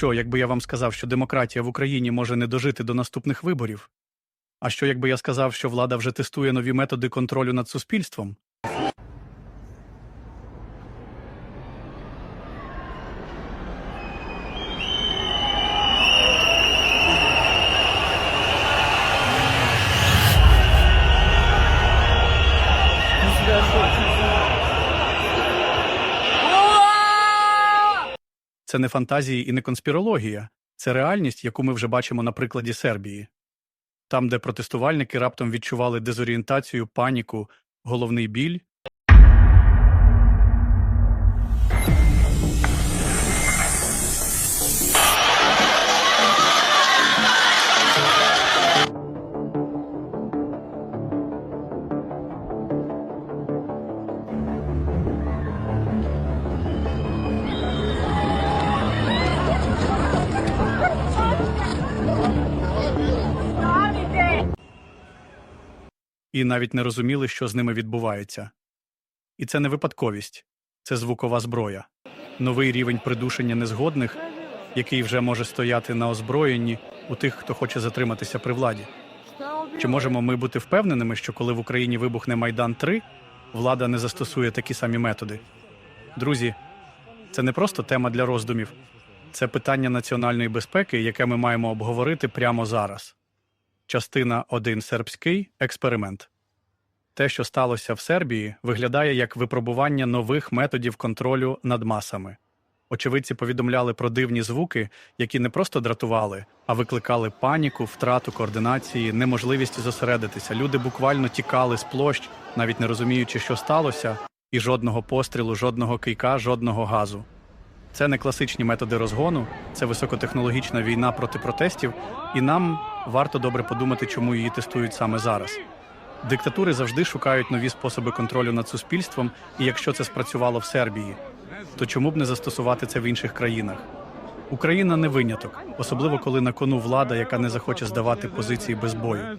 Що, якби я вам сказав, що демократія в Україні може не дожити до наступних виборів? А що, якби я сказав, що влада вже тестує нові методи контролю над суспільством? Це не фантазії і не конспірологія, це реальність, яку ми вже бачимо на прикладі Сербії. Там, де протестувальники раптом відчували дезорієнтацію, паніку, головний біль. І навіть не розуміли, що з ними відбувається. І це не випадковість, це звукова зброя, новий рівень придушення незгодних, який вже може стояти на озброєнні у тих, хто хоче затриматися при владі. Чи можемо ми бути впевненими, що коли в Україні вибухне Майдан 3, влада не застосує такі самі методи? Друзі, це не просто тема для роздумів, це питання національної безпеки, яке ми маємо обговорити прямо зараз. Частина 1 сербський експеримент. Те, що сталося в Сербії, виглядає як випробування нових методів контролю над масами. Очевидці повідомляли про дивні звуки, які не просто дратували, а викликали паніку, втрату координації, неможливість зосередитися. Люди буквально тікали з площ, навіть не розуміючи, що сталося, і жодного пострілу, жодного кийка, жодного газу. Це не класичні методи розгону, це високотехнологічна війна проти протестів, і нам варто добре подумати, чому її тестують саме зараз. Диктатури завжди шукають нові способи контролю над суспільством, і якщо це спрацювало в Сербії, то чому б не застосувати це в інших країнах? Україна не виняток, особливо коли на кону влада, яка не захоче здавати позиції без бою.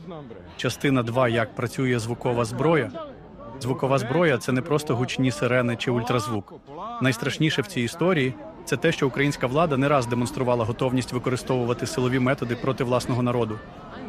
Частина 2. як працює звукова зброя. Звукова зброя це не просто гучні сирени чи ультразвук. Найстрашніше в цій історії це те, що українська влада не раз демонструвала готовність використовувати силові методи проти власного народу.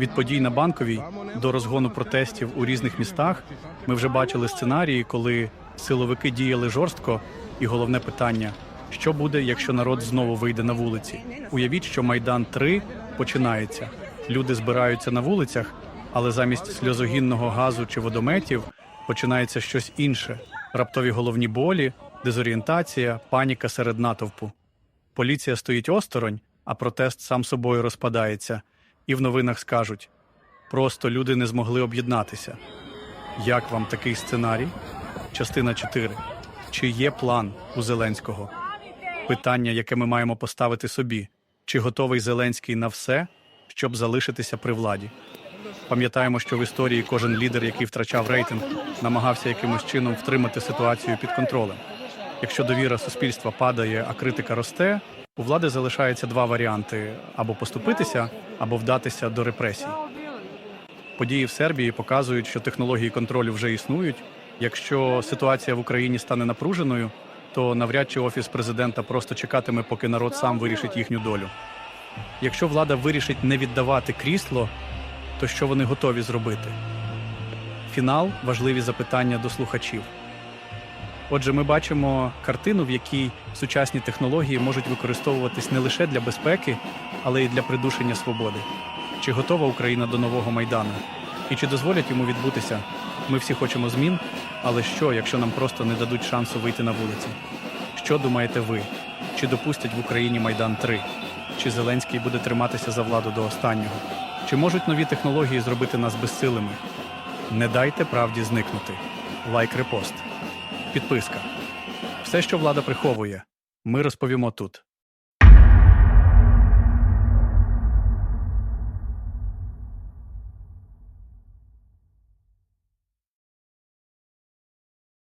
Від подій на банковій до розгону протестів у різних містах ми вже бачили сценарії, коли силовики діяли жорстко, і головне питання: що буде, якщо народ знову вийде на вулиці? Уявіть, що майдан 3 починається. Люди збираються на вулицях, але замість сльозогінного газу чи водометів починається щось інше: раптові головні болі, дезорієнтація, паніка серед натовпу. Поліція стоїть осторонь, а протест сам собою розпадається, і в новинах скажуть: просто люди не змогли об'єднатися. Як вам такий сценарій? Частина 4. Чи є план у Зеленського? Питання, яке ми маємо поставити собі: чи готовий Зеленський на все, щоб залишитися при владі? Пам'ятаємо, що в історії кожен лідер, який втрачав рейтинг, намагався якимось чином втримати ситуацію під контролем. Якщо довіра суспільства падає, а критика росте, у влади залишається два варіанти: або поступитися, або вдатися до репресій. Події в Сербії показують, що технології контролю вже існують. Якщо ситуація в Україні стане напруженою, то навряд чи офіс президента просто чекатиме, поки народ сам вирішить їхню долю. Якщо влада вирішить не віддавати крісло, то що вони готові зробити? Фінал важливі запитання до слухачів. Отже, ми бачимо картину, в якій сучасні технології можуть використовуватись не лише для безпеки, але й для придушення свободи. Чи готова Україна до нового майдану? І чи дозволять йому відбутися? Ми всі хочемо змін, але що, якщо нам просто не дадуть шансу вийти на вулиці? Що думаєте ви? Чи допустять в Україні Майдан 3? Чи Зеленський буде триматися за владу до останнього? Чи можуть нові технології зробити нас безсилими? Не дайте правді зникнути. Лайк репост. Підписка. Все, що влада приховує, ми розповімо тут.